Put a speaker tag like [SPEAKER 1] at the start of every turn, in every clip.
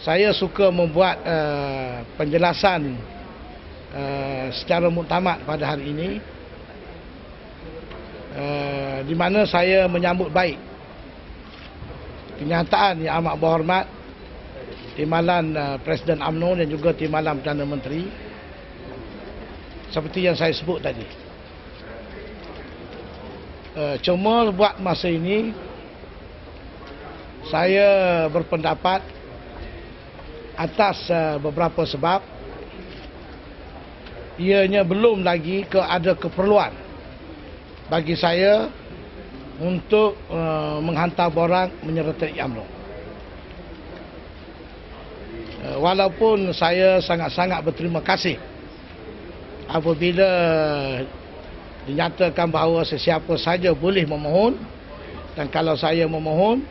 [SPEAKER 1] saya suka membuat uh, penjelasan uh, secara muktamad pada hari ini uh, di mana saya menyambut baik kenyataan yang amat berhormat timbalan uh, Presiden UMNO dan juga timbalan Perdana Menteri seperti yang saya sebut tadi. Uh, cuma buat masa ini saya berpendapat atas uh, beberapa sebab ianya belum lagi ke ada keperluan bagi saya untuk uh, menghantar borang menyertai UMNO. Uh, walaupun saya sangat-sangat berterima kasih apabila dinyatakan bahawa sesiapa saja boleh memohon dan kalau saya memohon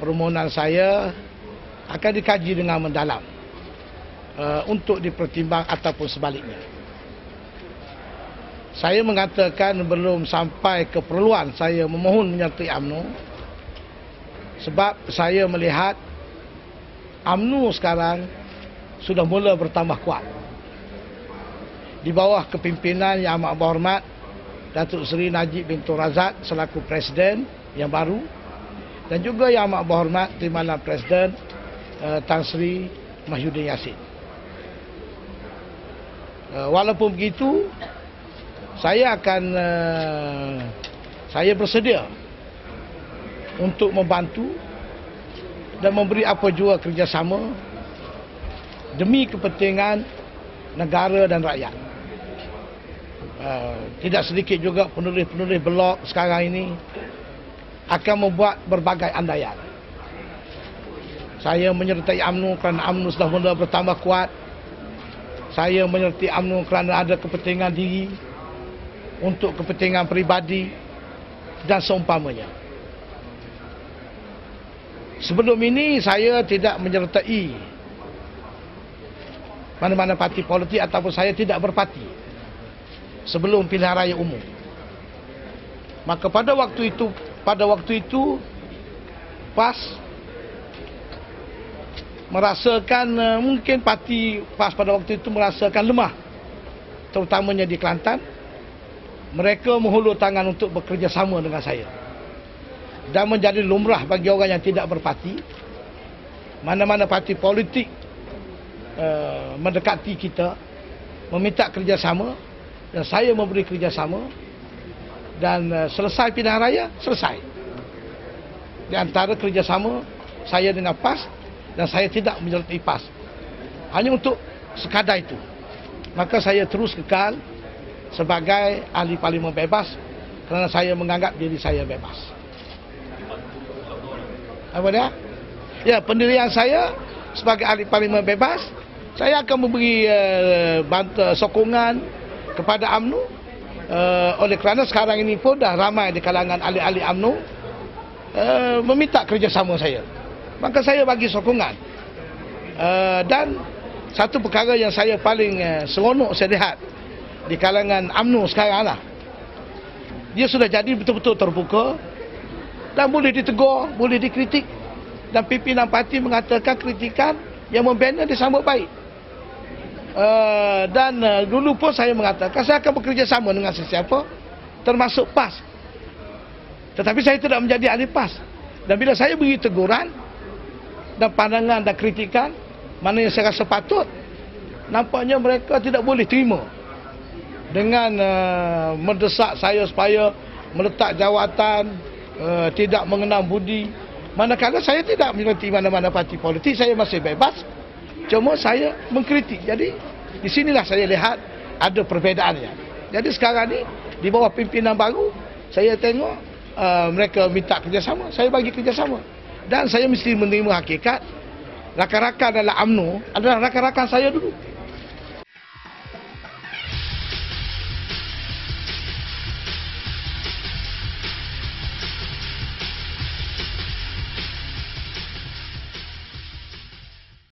[SPEAKER 1] permohonan saya akan dikaji dengan mendalam uh, untuk dipertimbang ataupun sebaliknya. Saya mengatakan belum sampai keperluan saya memohon menyertai UMNO sebab saya melihat UMNO sekarang sudah mula bertambah kuat. Di bawah kepimpinan yang amat berhormat Datuk Seri Najib bin Tun Razak selaku Presiden yang baru dan juga yang amat berhormat Timbalan Presiden uh, Tan Sri Mahyudin Yassin. Uh, walaupun begitu, saya akan uh, saya bersedia untuk membantu dan memberi apa jua kerjasama demi kepentingan negara dan rakyat. Tidak sedikit juga penulis-penulis blog sekarang ini akan membuat berbagai andaian. Saya menyertai UMNO kerana UMNO sudah mula bertambah kuat. Saya menyertai UMNO kerana ada kepentingan diri untuk kepentingan peribadi dan seumpamanya. Sebelum ini saya tidak menyertai mana-mana parti politik ataupun saya tidak berparti sebelum pilihan raya umum. Maka pada waktu itu pada waktu itu PAS merasakan uh, mungkin parti PAS pada waktu itu merasakan lemah terutamanya di Kelantan. Mereka menghulur tangan untuk bekerjasama dengan saya dan menjadi lumrah bagi orang yang tidak berparti. Mana-mana parti politik uh, mendekati kita meminta kerjasama dan saya memberi kerjasama dan uh, selesai pilihan raya selesai. Di antara kerjasama saya dengan PAS dan saya tidak menyertai PAS hanya untuk sekadar itu maka saya terus kekal sebagai ahli parlimen bebas kerana saya menganggap diri saya bebas apa dia? ya pendirian saya sebagai ahli parlimen bebas saya akan memberi uh, bantu, sokongan kepada UMNO uh, oleh kerana sekarang ini pun dah ramai di kalangan ahli-ahli UMNO uh, meminta kerjasama saya. Maka saya bagi sokongan. Uh, dan satu perkara yang saya paling uh, seronok saya lihat di kalangan UMNO sekarang lah. Dia sudah jadi betul-betul terbuka dan boleh ditegur, boleh dikritik dan pimpinan parti mengatakan kritikan yang membina disambut baik. Uh, dan uh, dulu pun saya mengatakan saya akan bekerja sama dengan sesiapa termasuk PAS tetapi saya tidak menjadi ahli PAS dan bila saya beri teguran dan pandangan dan kritikan mana yang saya rasa patut nampaknya mereka tidak boleh terima dengan uh, mendesak saya supaya meletak jawatan uh, tidak mengenal budi manakala saya tidak menyertai mana-mana parti politik saya masih bebas Cuma saya mengkritik. Jadi di sinilah saya lihat ada perbedaannya. Jadi sekarang ni di bawah pimpinan baru saya tengok uh, mereka minta kerjasama, saya bagi kerjasama. Dan saya mesti menerima hakikat rakan-rakan dalam UMNO adalah rakan-rakan saya dulu.